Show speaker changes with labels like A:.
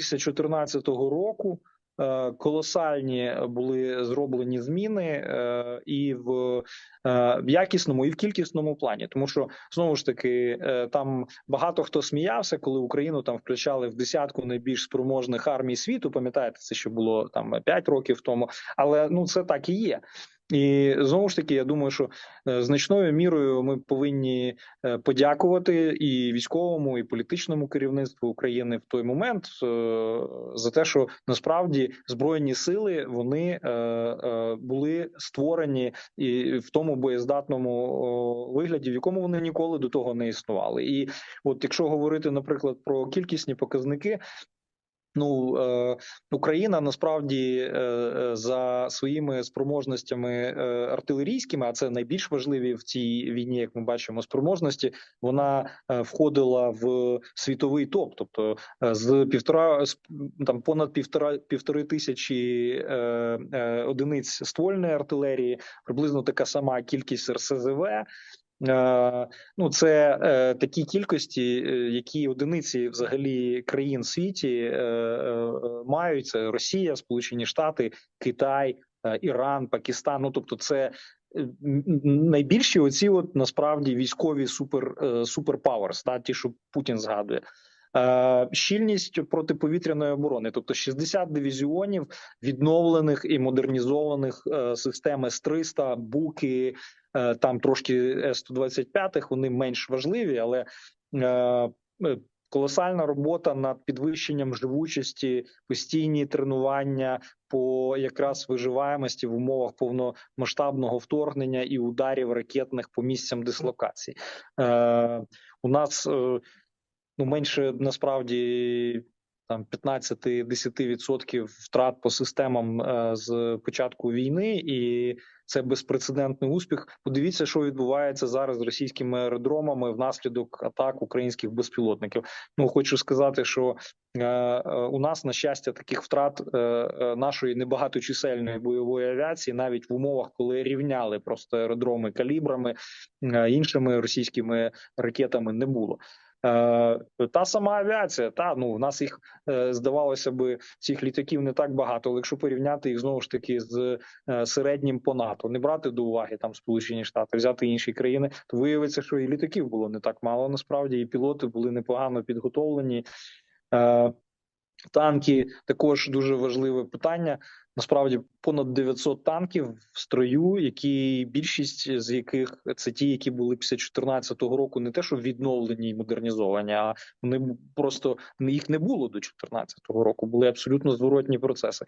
A: 2014 року е, колосальні були зроблені зміни е, і в, е, в якісному, і в кількісному плані. Тому що знову ж таки там багато хто сміявся, коли Україну там включали в десятку найбільш спроможних армій світу. Пам'ятаєте, це ще було там 5 років тому, але ну це так і є. І знову ж таки, я думаю, що е, значною мірою ми повинні е, подякувати і військовому, і політичному керівництву України в той момент е, за те, що насправді збройні сили вони були створені і в тому боєздатному вигляді, в якому вони ніколи до того не існували. І от якщо говорити, наприклад, про кількісні показники. Ну е, Україна насправді е, е, за своїми спроможностями артилерійськими, а це найбільш важливі в цій війні, як ми бачимо, спроможності. Вона входила в світовий топ, тобто з півтора з, там понад півтора півтори тисячі одиниць ствольної артилерії, приблизно така сама кількість РСЗВ. Е, Ну, це е, такі кількості, е, які одиниці взагалі країн світі е, мають. Це Росія, Сполучені Штати, Китай, Іран, Пакистан. Ну тобто, це найбільші оці, от насправді військові супер е, суперпаверс, та ті, що Путін згадує. Е, щільність протиповітряної оборони, тобто 60 дивізіонів відновлених і модернізованих е, систем С-300, буки, е, там трошки С-125, вони менш важливі, але колосальна робота над підвищенням живучості, постійні тренування по якраз виживаємості в умовах повномасштабного вторгнення і ударів ракетних по місцям дислокації. У нас ну менше насправді там 15-10% втрат по системам е, з початку війни, і це безпрецедентний успіх. Подивіться, що відбувається зараз з російськими аеродромами внаслідок атак українських безпілотників. Ну хочу сказати, що е, е, у нас на щастя таких втрат нашої небагаточисельної бойової авіації, навіть в умовах, коли рівняли просто аеродроми калібрами іншими російськими ракетами, не було. Е, Та сама авіація, та ну в нас їх е, здавалося би цих літаків не так багато, але якщо порівняти їх знову ж таки з е, середнім по НАТО, не брати до уваги там Сполучені Штати, взяти інші країни, то виявиться, що і літаків було не так мало. Насправді і пілоти були непогано підготовлені. Танки також дуже важливе питання. Насправді понад 900 танків в строю, які більшість з яких це ті, які були після 2014 року, не те, що відновлені і модернізовані, а вони просто їх не було до 2014 року. Були абсолютно зворотні процеси.